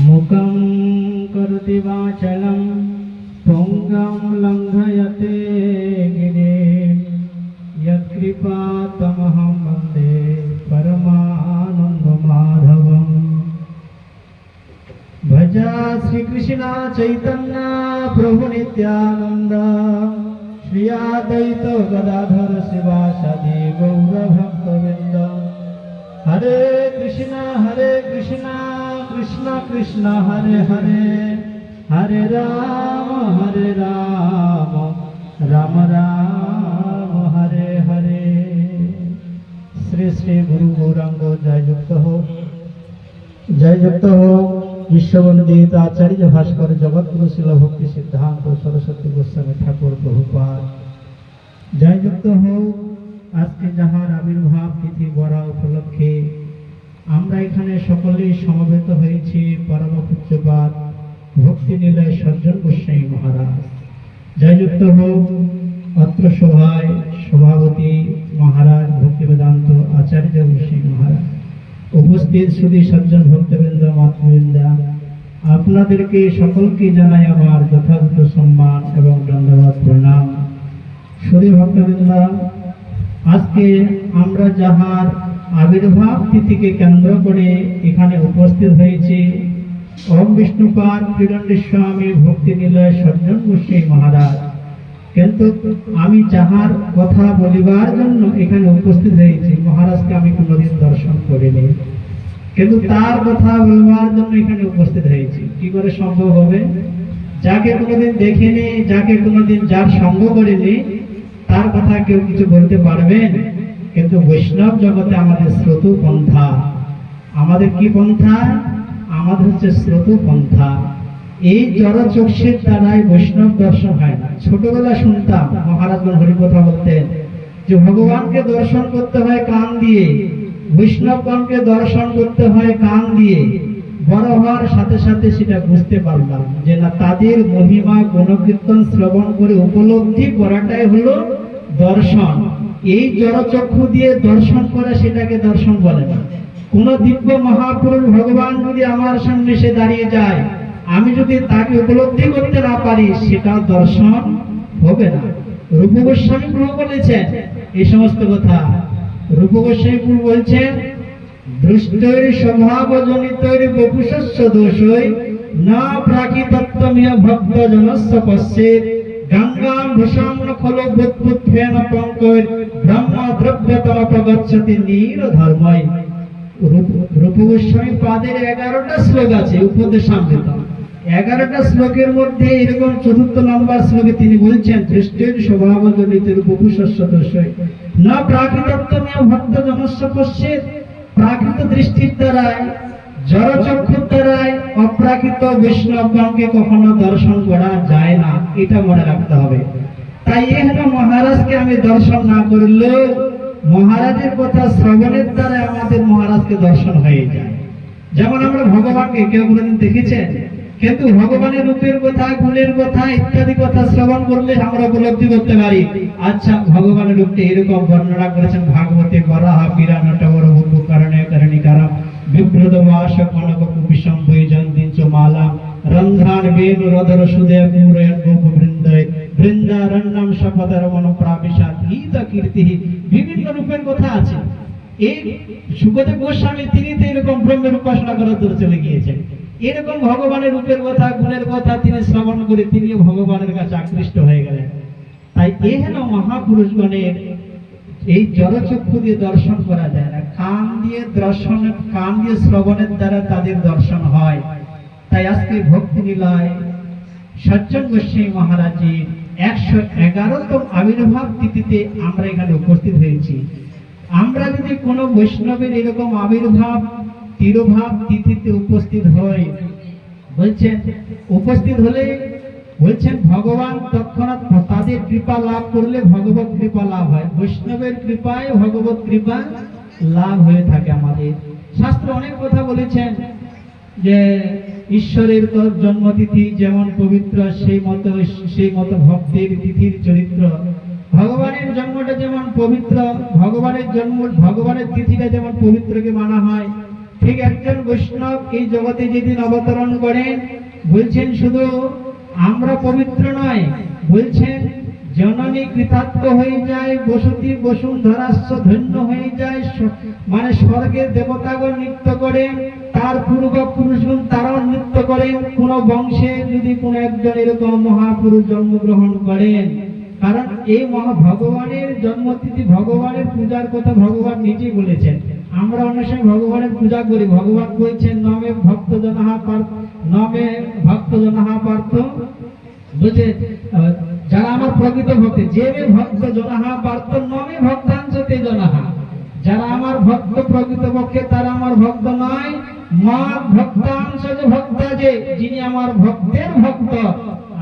मुखं करोति वाचलं पुङ्गं लङ्घयते गिरे यत्कृपा तमहं वन्दे परमानन्दमाधवम् भजा श्रीकृष्ण चैतन्य प्रभु नित्यानन्द श्री अद्वैत गदाधर शिवासादि गौरभक्तवृन्द हरे कृष्ण हरे कृष्ण কৃষ্ণ কৃষ্ণ, হরে হরে। হরে রাম হরে রাম। রাম রাম, হরে হরে। শ্রী শ্রী গুরু গৌরাঙ্গ জয়যুক্ত হোক জয়যুক্ত হোক বিশ্ববন্দিত আচার্য ভাস্কর জগৎগুরু শিল ভক্তি সিদ্ধান্ত সরস্বতী গোস্বামী ঠাকুর প্রভুপাত জয়যুক্ত হোক আজকে যাহার আবির্ভাব তিথি বড়া উপলক্ষে আমরা এখানে সকলেই সমবেত হয়েছি পরম পূজ্যপাত ভক্তি নিলয় সজ্জন গোস্বামী মহারাজ। জয়যুক্ত হোক অত্র সভায় সভাপতি মহারাজ ভক্তি বেদান্ত আচার্য গোস্বামী মহারাজ, উপস্থিত সুদী সজ্জন ভক্তবৃন্দ, মাতৃবৃন্দা, আপনাদেরকে সকলকে জানাই আমার যথাযথ সম্মান এবং ধন্যবাদ, প্রণাম। সুদী ভক্তবৃন্দা, আজকে আমরা যাহার আবির্ভাব তিথিকে কেন্দ্র করে এখানে উপস্থিত হয়েছি ওম বিষ্ণুপাদ স্বামী ভক্তি নিলয় সজ্জন গোস্বামী মহারাজ। কিন্তু আমি যাহার কথা বলিবার জন্য এখানে উপস্থিত হয়েছি, মহারাজকে আমি কোনোদিন দর্শন করিনি। কিন্তু তার কথা বলবার জন্য এখানে উপস্থিত হয়েছি। কি করে সম্ভব হবে? যাকে কোনোদিন দেখিনি, যাকে কোনোদিন যার সঙ্গ করিনি, তার কথা কেউ কিছু বলতে পারবেন? কিন্তু বৈষ্ণব জগতে আমাদের শ্রোত পন্থা। আমাদের কি পন্থা? আমাদের হচ্ছে শ্রোত পন্থা। এই জড়চক্ষের দ্বারাই বৈষ্ণব দর্শন হয়। না ছোটবেলা শুনতাম মহারাজগণ হরি কথা বলতেন যে, ভগবানকে দর্শন করতে হয় কান দিয়ে, বৈষ্ণবগণকে দর্শন করতে হয় কান দিয়ে। বড় হওয়ার সাথে সাথে সেটা বুঝতে পারলাম যে, না, তাদের মহিমা, গুণকীর্তন শ্রবণ করে উপলব্ধি করাটাই হলো দর্শন। এই জড়চক্ষু দিয়ে দর্শন করা সেটাকে দর্শন বলে না। কোন দিব্য মহাপুরুষ ভগবান যদি আমার সামনে সে দাঁড়িয়ে যায়, আমি যদি তাকে উপলব্ধি করতে না পারি, সেটা দর্শন হবে না। রূপ গোস্বামী প্রভু বলেছেন এই সমস্ত কথা। রূপ গোস্বামী প্রভু বলছেন, দৃষ্টৈর স্বভাব জনিতৈর বপুষস্য দোষই না প্রাকৃতত্বমিয় ভক্ত জনস্য পশ্যেত গঙ্গাম খল পঙ্কৈর ব্রহ্ম প্রগচ্ছতি গোস্বামী পাদের এগারোটা শ্লোক আছে এগারোটা শ্লোকের মধ্যে এরকম চতুর্থ নম্বর শ্লোকে তিনি বলছেন দৃষ্টির স্বভাব জনিত রূপভূষস্য দোষই না প্রাকৃতত্বমীয় ভক্ত প্রাকৃত দৃষ্টির দ্বারাই জড়চক্ষুর দ্বারাই অপ্রাকৃত বৈষ্ণবগণকে কখনো দর্শন করা যায় না, এটা মনে রাখতে হবে। তাই এখানে মহারাজকে আমি দর্শন না করলেও মহারাজের কথা শ্রবণের দ্বারা আমাদের মহারাজকে দর্শন হয়ে যায়। যেমন আমরা ভগবানকে, কেউ কোনোদিন দেখেছেন? কিন্তু ভগবানের রূপের কথা, গুণের কথা, ইত্যাদি কথা শ্রবণ করলে আমরা উপলব্ধি করতে পারি। আচ্ছা ভগবানের রূপটা এরকম বর্ণনা করেছেন, ভাগবতে বরাহ বীরা বিভিন্ন রূপের কথা আছে। এই সুখদেব গোস্বামী তিনি তো এরকম ব্রহ্মের উপাসনা করার চলে গিয়েছেন। এরকম ভগবানের রূপের কথা, গুণের কথা তিনি শ্রবণ করে তিনিও ভগবানের কাছে আকৃষ্ট হয়ে গেলেন। তাই এ হলো মহাপুরুষগণের এই জড়চক্ষু দিয়ে দর্শন করা যায় না। কান দিয়ে দর্শন, কান দিয়ে শ্রবণের দ্বারা তাদের দর্শন হয়। তাই আজকে ভক্তি নিলয়, সজ্জন গোস্বামী মহারাজের একশো এগারোতম আবির্ভাব তিথিতে আমরা এখানে উপস্থিত হয়েছি। আমরা যদি কোনো বৈষ্ণবের এরকম আবির্ভাব, তিরোভাব তিথিতে উপস্থিত হই, বলছেন, উপস্থিত হলে বলছেন, ভগবান তৎক্ষণাৎ তাদের কৃপা লাভ করলে ভগবত কৃপা লাভ হয়। বৈষ্ণবের কৃপায় ভগবত কৃপা লাভ হয়ে থাকে আমাদের। শাস্ত্র অনেক কথা বলেছেন যে, ঈশ্বরের তো জন্মতিথি যেমন পবিত্র, সেই মতো সেই মতো ভক্তের তিথির চরিত্র। ভগবানের জন্মটা যেমন পবিত্র, ভগবানের জন্ম, ভগবানের তিথিটা যেমন পবিত্রকে মানা হয়, ঠিক একজন বৈষ্ণব এই জগতে যেদিন অবতরণ করেন, বলছেন শুধু আমরা পবিত্র নয়, বলছেন, জননী কৃতার্থ হয়ে যায়, বসতি বসুন্ধরাস্য ধন্য হয়ে যায় মানে স্বর্গের দেবতাগণ নৃত্য করে তার পূর্বপুরুষগণ তারাও নৃত্য করেন, কোন বংশে যদি কোন একজন এরকম মহাপুরুষ জন্মগ্রহণ করেন। কারণ এই মহা ভগবানের জন্মতিথি, ভগবানের পূজার কথা ভগবান নিজেই বলেছেন। আমরা অনেক সময় ভগবানের পূজা করি, ভগবান বলছেন, নমে ভক্ত জনহা পার্থ নমে ভক্ত জনাহা পার্থ বুঝে যারা আমার প্রকৃত ভক্ত, যে ভক্ত জনাহা পার্থ নমে ভক্তাংশতে জনাহা যারা আমার ভক্ত প্রকৃত পক্ষে, তারা আমার ভক্ত নয় মা ভক্তাংশ যে ভক্ত যে যিনি আমার ভক্তের ভক্ত,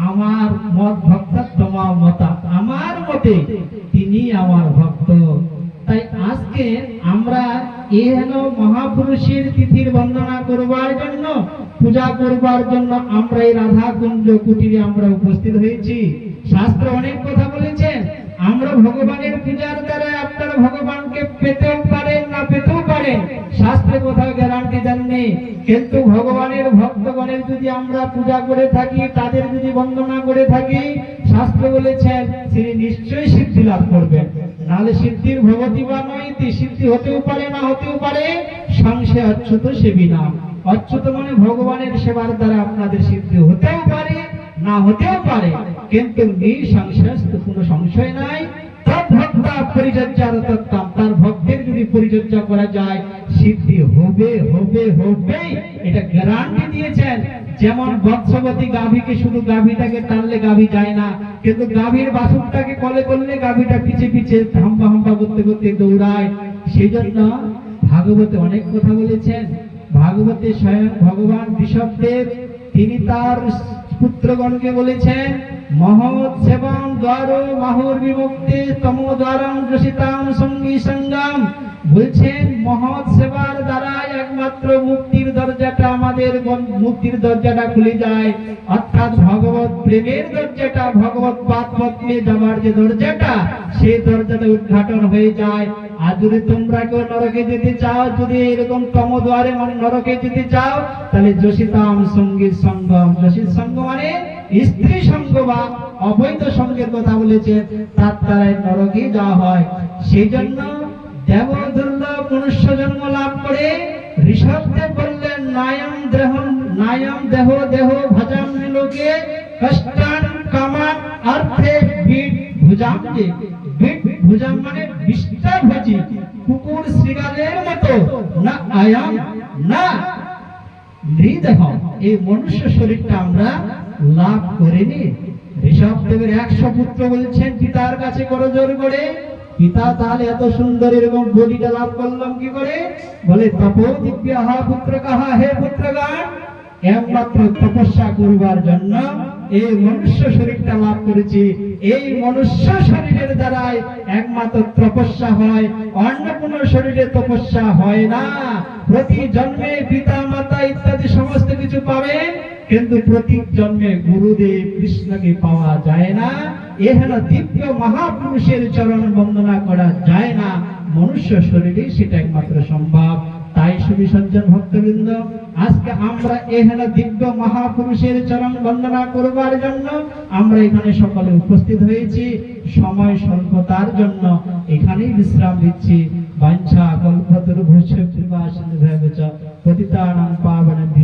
আমার মত ভক্তা তোমার মতা আমার মতে তিনি আমার ভক্ত। তাই আজকে আমরা এই হলো মহাপুরুষের তিথির বন্দনা করবার জন্য পূজা করবার জন্য আমরা এই রাধা কুঞ্জ কুটিরে আমরা উপস্থিত হয়েছি। শাস্ত্র অনেক কথা বলেছেন। আমরা ভগবানের পূজার দ্বারা আপনারা ভগবানকে পেতেও পারেন না পেতেও পারেন। শাস্ত্রে কোথাও গ্যারান্টি দেন নেই কিন্তু ভগবানের ভক্তগণের যদি আমরা পূজা করে থাকি, তাদের যদি বন্দনা করে থাকি, শাস্ত্র বলেছেন, তিনি নিশ্চয়ই সিদ্ধি লাভ করবেন। নাহলে সিদ্ধির ভগবতী বা নয় সিদ্ধি হতেও পারে না হতেও পারে। সংশয় অচ্যুত সেবী নাম অচ্যুত মানে ভগবানের সেবার দ্বারা আপনাদের সিদ্ধি হতেও পারে, না হতেও পারে, কিন্তু নিঃসংশয় কোনো সংশয় নাই। তার ভক্তের যদি পরিচর্যা করা যায়, সিদ্ধি হবে হবে হবে। এটা গ্যারান্টি দিয়েছেন। যেমন বৎসবতী গাভীকে শুধু গাভীটাকে টানলে গাভী যায় না, কিন্তু গাভীর বাসুরটাকে কলে করলে গাভীটা পিছে পিছে হাম্বা হাম্বা করতে করতে দৌড়ায়। সেই জন্য ভাগবতে অনেক কথা বলেছেন। ভাগবতে স্বয়ং ভগবান ঋষভদেব, তিনি তার পুত্রগণকে বলেছেন, মহৎ সেবং দ্বার মাহুর বিভক্তি তম দ্বারং গ্রসিতাম সঙ্গী সঙ্গম। বলছেন, মহৎ সেবার দ্বারা একমাত্র মুক্তির দরজাটা আমাদের মুক্তির দরজাটা খুলে যায়। অর্থাৎ ভগবত প্রেমের দরজাটা, ভগবত পাদ পত্নে যাবার যে দরজাটা সেই দরজাটা উদ্ঘাটন হয়ে যায়। আর যদি তোমরা কেউ নরকে যেতে চাও, যদি এরকম তম দ্বারে মানে নরকে যেতে চাও, তাহলে যোশিতাম সংগীত সঙ্গম যোশিত সঙ্গ মানে স্ত্রী সঙ্গ বা অবৈধ সঙ্গের কথা বলেছে, তার দ্বারাই নরকে যাওয়া হয়। সেই জন্য দেব দুর্লভ মনুষ্য জন্ম লাভ করে বললেন, নায়ম দেহ নায়ম দেহ দেহ ভজাম লোকে কষ্টান কামান অর্থে বিট ভুজাম বিট ভুজাম মানে বিষ্টা কুকুর মতো। না আয়াম, না নৃদেহ এই মনুষ্য শরীরটা আমরা লাভ করিনি। ঋষভদেবের একশো পুত্র বলছেন, পিতার কাছে করো জোর করে। পিতা তাহলে এত সুন্দর এরকম বলিটা লাভ করলাম কি করে? বলে, তপো দিব্য হা পুত্র কাহা হে পুত্রগান একমাত্র তপস্যা করবার জন্য এই মনুষ্য শরীরটা লাভ করেছি। এই মনুষ্য শরীরের দ্বারাই একমাত্র তপস্যা হয় অন্য কোন শরীরে তপস্যা হয় না। প্রতি জন্মে পিতা, মাতা ইত্যাদি সমস্ত কিছু পাবে কিন্তু প্রতি জন্মে গুরুদেব কৃষ্ণকে পাওয়া যায় না। এহেন দিব্য মহাপুরুষের চরণ বন্দনা করা যায় না। মনুষ্য শরীরে সেটা একমাত্র সম্ভব। তাই সুবি সজ্জন ভক্তবৃন্দ, আজকে আমরা এখানে দিব্য মহাপুরুষের চরণ বন্দনা করবার জন্য আমরা এখানে সকলে উপস্থিত হয়েছি। সময় স্বল্পতার জন্য এখানেই বিশ্রাম দিচ্ছি। বাঞ্ছা কল্পতরু ভূষ কৃপা সিন্ধু ভয় পতিতানাং পাবনেভ্য